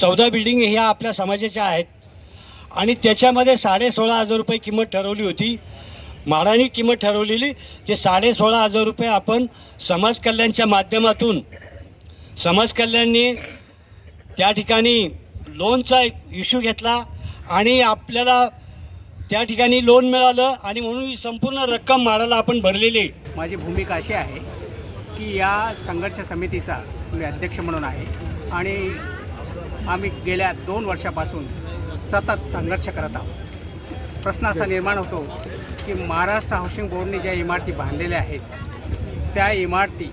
चौदा बिल्डिंग ह्या आपल्या समाजाच्या आहेत. आणि त्याच्यामध्ये साडे सोळा हजार रुपये किंमत ठरवली होती. म्हाडानी किंमत ठरवलेली ते साडे सोळा हजार रुपये आपण समाज कल्याणच्या माध्यमातून समाज कल्याणने त्या ठिकाणी लोनचा इश्यू घेतला आणि आपल्याला त्या ठिकाणी लोन मिळालं आणि म्हणून ही संपूर्ण रक्कम म्हाडाला आपण भरलेली माझी भूमिका अशी आहे की या संघर्ष समितीचा मी अध्यक्ष म्हणून आहे. आणि आम्ही गेल्या दोन वर्षापासून सतत संघर्ष करत आहोत. प्रश्न असा निर्माण होतो की महाराष्ट्र हाऊसिंग बोर्डने ज्या इमारती बांधलेल्या आहेत त्या इमारती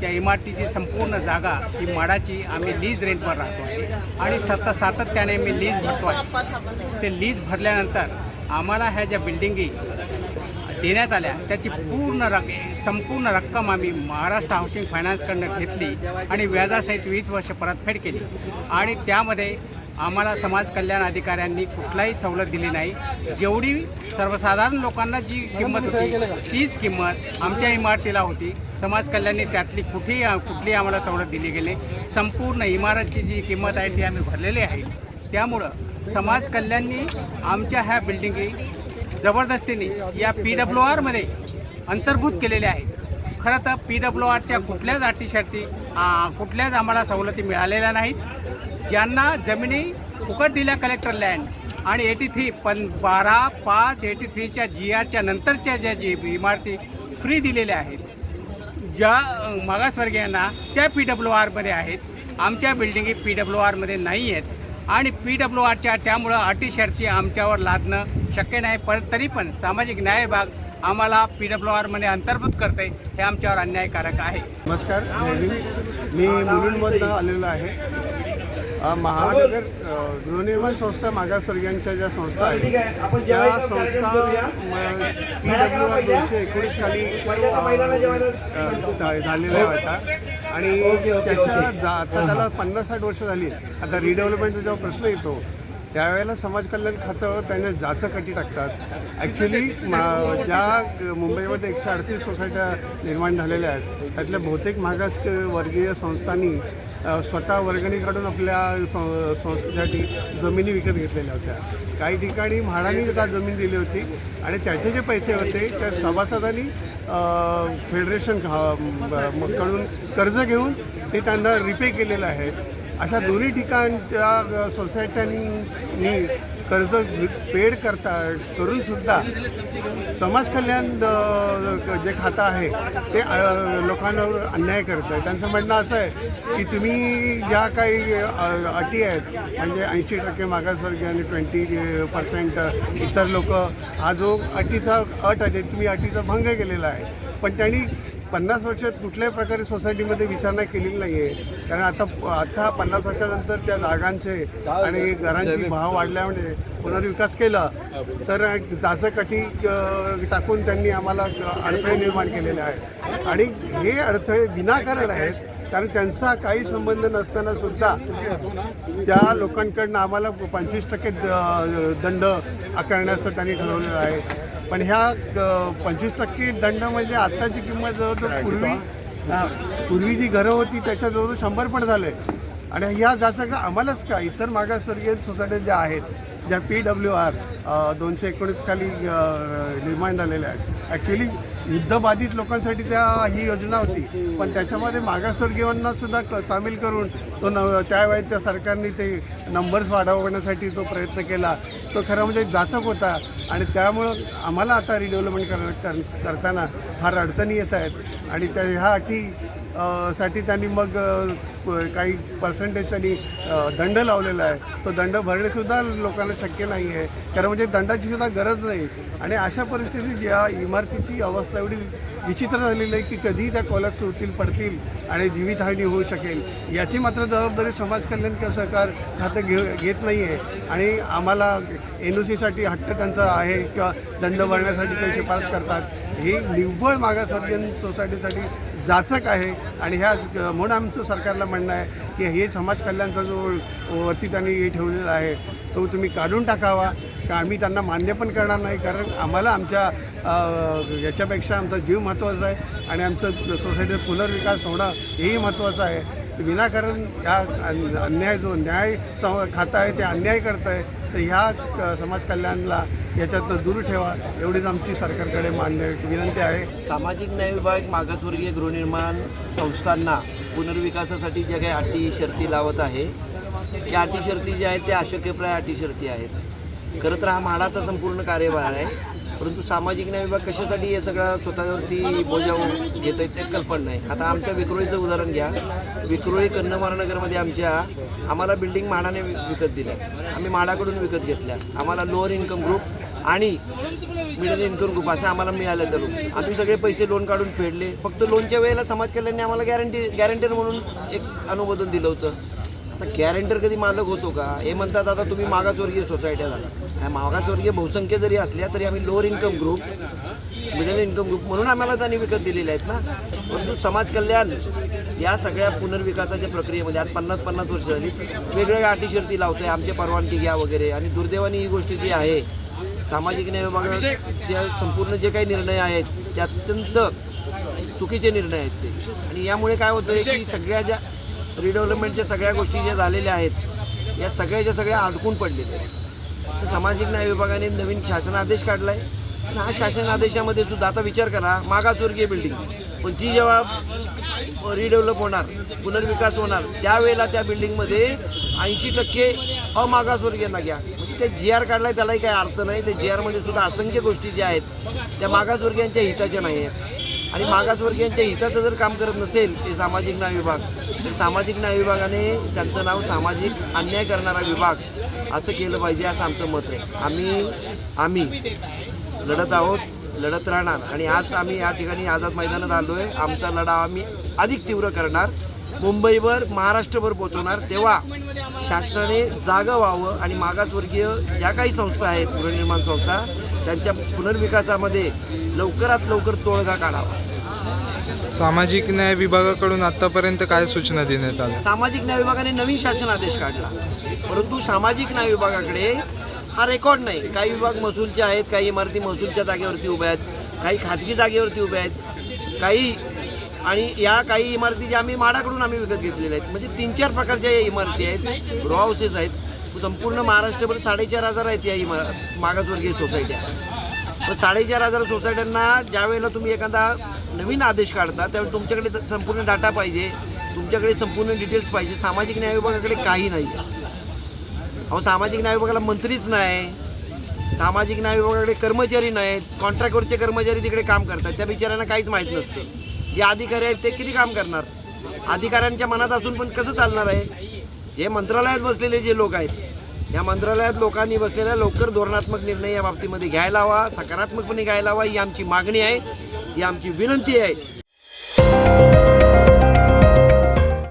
त्या इमारतीची संपूर्ण जागा ही माडाची आम्ही लीज रेंटवर राहतो आणि सतत सातत्याने मी लीज भरतो आहे. ते लीज भरल्यानंतर आम्हाला ह्या ज्या बिल्डिंगी देण्यात आल्या. त्याची पूर्ण रक संपूर्ण रक्कम आम्ही महाराष्ट्र हाऊसिंग फायनान्सकडनं घेतली आणि व्याजासहित वीस वर्ष परतफेड केली. आणि त्यामध्ये आम्हाला समाज कल्याण अधिकाऱ्यांनी कुठलाही सवलत दिली नाही. जेवढी सर्वसाधारण लोकांना जी किंमत होती तीच किंमत आमच्या इमारतीला होती. समाज कल्याणने त्यातली कुठेही कुठलीही आम्हाला सवलत दिली गेली संपूर्ण इमारतची जी किंमत आहे ती आम्ही भरलेली आहे. त्यामुळं समाज कल्याणनी आमच्या ह्या बिल्डिंगी जबरदस्तीने या पी डब्ल्यू आरमध्ये अंतर्भूत केलेले आहेत. खरं तर पी डब्ल्यू आरच्या कुठल्याच अटी शर्ती कुठल्याच आम्हाला सवलती मिळालेल्या नाहीत. ज्यांना जमिनी फुकट दिल्या कलेक्टर लँड आणि एटी थ्री पण बारा पाच एटी थ्रीच्या जी आरच्या नंतरच्या ज्या जी इमारती फ्री दिलेल्या आहेत. ज्या मागासवर्गीयांना त्या पी डब्ल्यू आरमध्ये आहेत. आमच्या बिल्डिंगी पी डब्ल्यू आरमध्ये नाही आहेत. आणि पी डब्ल्यू आरच्या त्यामुळं अटी शर्ती आमच्यावर लादणं शक्य नाही. पण तरी पण सामाजिक न्याय विभाग आम्हाला पी डब्ल्यू आरमध्ये अंतर्भूत करते हे आमच्यावर अन्यायकारक आहे. नमस्कार मी मुलींमधनं आलेलो आहे. महानगर गृहनिर्माण संस्था मागासवर्गीयांच्या ज्या संस्था आहेत त्या संस्था पी डब्ल्यू आर दोनशे एकोणीस साली झालेल्या होत्या. आणि त्याच्या जा आता त्याला पन्नास साठ वर्ष झाली. आता रिडेव्हलपमेंटचा जेव्हा प्रश्न येतो त्यावेळेला समाज कल्याण खातं त्यांना जाचं कटी टाकतात. ॲक्च्युली ज्या मुंबईमध्ये एकशे अडतीस सोसायट्या निर्माण झालेल्या आहेत त्यातल्या बहुतेक मागास वर्गीय संस्थांनी स्वतः वर्गणीकडून आपल्या सं- संस्थेसाठी जमिनी विकत घेतलेल्या होत्या. काही ठिकाणी म्हाडाने त्या जमीन दिली होती आणि त्याचे जे पैसे होते त्या सभासदांनी फेडरेशनकडून कर्ज घेऊन ते त्यांना रिपे केलेलं आहे. अशा दोन्ही ठिकाणच्या सोसायट्यांनी कर्ज पेड करता करूनसुद्धा समाजकल्याण समाज कल्याण जे खातं आहे ते लोकांवर अन्याय करतं आहे. त्यांचं म्हणणं असं आहे की तुम्ही ज्या काही अटी आहेत म्हणजे ऐंशी टक्के मागासवर्गीय आणि ट्वेंटी पर्सेंट इतर लोक हा जो अटीचा अट आहे तुम्ही अटीचा भंग केलेला आहे. पण त्यांनी पन्नास वर्षात कुठल्याही प्रकारे सोसायटीमध्ये विचारणा केलेली नाही आहे कारण आता आता पन्नास वर्षानंतर त्या जागांचे आणि घरांची भाव वाढल्यामुळे पुनर्विकास केला. तर जाचं कटी टाकून त्यांनी आम्हाला अडथळे निर्माण केलेले आहेत. आणि हे अडथळे विनाकारण आहेत कारण त्यांचा काही संबंध नसताना सुद्धा त्या लोकांकडनं आम्हाला पंचवीस टक्के दंड आकारण्याचं त्यांनी ठरवलेलं आहे. पण ह्या पंचवीस टक्के दंड म्हणजे आत्ताची किंमत जवळजवळ पूर्वी पूर्वी जी घरं होती त्याच्या जवळजवळ शंभर पण झाले. आणि ह्या का आम्हालाच का इतर मागासवर्गीय सोसायट्या ज्या आहेत ज्या पी डब्ल्यू आर दोनशे एकोणीस खाली निर्माण झालेल्या आहेत. ॲक्च्युली युद्धबाधित लोकांसाठी त्या ही योजना होती. पण त्याच्यामध्ये मागासवर्गीयांना सुद्धा क- सामील करून तो न त्यावेळेच्या सरकारने ते नंबर्स वाढवण्यासाठी जो प्रयत्न केला. तो खरं म्हणजे जाचक होता. आणि त्यामुळं आम्हाला आता रिडेव्हलपमेंट कर कर- करताना फार अडचणी येत आहेत. आणि त्या ह्या अटी साठी त्यांनी मग काही पर्सेंटेज त्यांनी दंड लावलेला आहे. तो दंड भरणेसुद्धा लोकांना शक्य नाही आहे. कारण म्हणजे दंडाची सुद्धा गरज नाही. आणि अशा परिस्थितीत या इमारतीची अवस्था एवढी विचित्र झालेली आहे की कधीही त्या कोलॅप्स होतील पडतील आणि जीवितहानी होऊ शकेल. याची मात्र जबाबदारी समाज कल्याण किंवा सरकार खातं घे घेत नाही आहे. आणि आम्हाला एन ओ सीसाठी हट्ट त्यांचा आहे किंवा दंड भरण्यासाठी ते शिफारस करतात. हे निव्वळ मागासवर्गीय सोसायटीसाठी जाचक आहे आणि ह्या म्हणून आमचं सरकारला म्हणणं आहे की हे समाज कल्याणचा जो वरती त्यांनी हे ठेवलेला आहे तो तुम्ही काढून टाकावा. का आम्ही त्यांना मान्य पण करणार नाही कारण आम्हाला आमच्या याच्यापेक्षा आमचा जीव महत्त्वाचा आहे आणि आमचं सोसायटीचा पुनर्विकास होणं हेही महत्त्वाचं आहे. विनाकारण ह्या अन्याय जो न्याय सम खातं आहे ते अन्याय करत आहे. तर ह्या क- समाज कल्याणला याच्यातनं दूर ठेवा. एवढीच आमची सरकारकडे मान्य विनंती आहे. सामाजिक न्याय विभाग मागासवर्गीय गृहनिर्माण संस्थांना पुनर्विकासासाठी ज्या काही अटी शर्ती लावत आहे त्या अटी शर्ती ज्या आहेत त्या अशक्यप्राय अटी शर्ती आहेत. खरं तर हा म्हाडाचा संपूर्ण कार्यभार आहे. परंतु सामाजिक न्याय विभाग कशासाठी हे सगळं स्वतःवरती बोजाव घेत आहे ते कल्पना नाही. आता आमच्या विक्रोळीचं उदाहरण घ्या. विक्रोळी कन्नमारनगरमध्ये आमच्या आम्हाला बिल्डिंग म्हाडाने विकत दिल्या. आम्ही म्हाडाकडून विकत घेतल्या. आम्हाला लोअर इन्कम ग्रुप आणि मिडल इन्कम ग्रुप असं आम्हाला मिळालं तर. आम्ही सगळे पैसे लोन काढून फेडले. फक्त लोनच्या वेळेला समाज कल्याणने आम्हाला गॅरंटी गॅरंटर म्हणून एक अनुमोदन दिलं होतं. आता गॅरंटर कधी मालक होतो का? हे म्हणतात आता तुम्ही मागासवर्गीय सोसायट्या झाला. ह्या मागासवर्गीय बहुसंख्य जरी असल्या तरी आम्ही lower income group middle income group म्हणून आम्हाला त्यांनी विकत दिलेले आहेत ना. परंतु समाज कल्याण या सगळ्या पुनर्विकासाच्या प्रक्रियेमध्ये आज पन्नास पन्नास वर्ष झाली वेगवेगळ्या अटी शर्ती लावतोय आमच्या परवानगी घ्या वगैरे. आणि दुर्दैवाने ही गोष्ट जी आहे सामाजिक न्याय विभागाचे संपूर्ण जे काही निर्णय आहेत ते अत्यंत चुकीचे निर्णय आहेत ते. आणि यामुळे काय होतं आहे की सगळ्या ज्या रिडेव्हलपमेंटच्या सगळ्या गोष्टी ज्या झालेल्या आहेत या सगळ्याच्या सगळ्या अडकून पडलेल्या आहेत. तर सामाजिक न्याय विभागाने नवीन शासनादेश काढला आहे आणि हा शासन आदेशामध्ये सुद्धा आता विचार करा मागासवर्गीय बिल्डिंग पण ती जेव्हा रिडेव्हलप होणार पुनर्विकास होणार त्यावेळेला त्या बिल्डिंगमध्ये ऐंशी टक्के अमागासवर्गीयांना घ्या. ते जी आर काढलाय त्यालाही काही अर्थ नाही. ते जी आरमध्ये सुद्धा असंख्य गोष्टी ज्या आहेत त्या मागासवर्गीयांच्या हिताच्या नाही आहेत. आणि मागासवर्गीयांच्या हिताचं जर काम करत नसेल ते सामाजिक न्याय विभाग तर सामाजिक न्याय विभागाने त्यांचं नाव सामाजिक अन्याय करणारा विभाग असं केलं पाहिजे असं आमचं मत आहे. आम्ही आम्ही लढत आहोत लढत राहणार. आणि आज आम्ही या ठिकाणी आझाद मैदानात आलो आहे आमचा लढा आम्ही अधिक तीव्र करणार. मुंबईवर महाराष्ट्रभर पोहोचवणार. तेव्हा शासनाने जागं व्हावं आणि मागासवर्गीय ज्या काही संस्था आहेत गृहनिर्माण संस्था त्यांच्या पुनर्विकासामध्ये लवकरात लवकर तोडगा काढावा. सामाजिक न्याय विभागाकडून आतापर्यंत काय सूचना देण्यात आल्या? सामाजिक न्याय विभागाने नवीन शासन आदेश काढला. परंतु सामाजिक न्याय विभागाकडे हा रेकॉर्ड नाही. काही विभाग महसूलचे आहेत काही इमारती महसूलच्या जागेवरती उभ्या आहेत काही खाजगी जागेवरती उभ्या आहेत काही आणि या काही इमारती ज्या आम्ही माडाकडून आम्ही विकत घेतलेल्या आहेत म्हणजे तीन चार प्रकारच्या या इमारती आहेत. ग्रो हाऊसेस आहेत. संपूर्ण महाराष्ट्रभर साडेचार हजार आहेत या इमार मागासवर्गीय सोसायट्या मग साडेचार हजार सोसायट्यांना ज्यावेळेला तुम्ही एखादा नवीन आदेश काढता त्यावेळी तुमच्याकडे संपूर्ण डाटा पाहिजे. तुमच्याकडे संपूर्ण डिटेल्स पाहिजे. सामाजिक न्याय विभागाकडे काही नाही. अहो सामाजिक न्याय विभागाला मंत्रीच नाही. सामाजिक न्याय विभागाकडे कर्मचारी नाहीत. कॉन्ट्रॅक्टवरचे कर्मचारी तिकडे काम करतात. त्या बिचाऱ्यांना काहीच माहीत नसते. जे अधिकारी आहेत ते किती काम करणार? अधिकाऱ्यांच्या मनात असून पण कसं चालणार आहे? जे मंत्रालयात बसलेले जे लोक आहेत या मंत्रालयात लोकांनी बसलेल्या लवकर धोरणात्मक निर्णय या बाबतीमध्ये घ्यायला हवा सकारात्मकपणे घ्यायला हवा ही आमची मागणी आहे ही आमची विनंती आहे.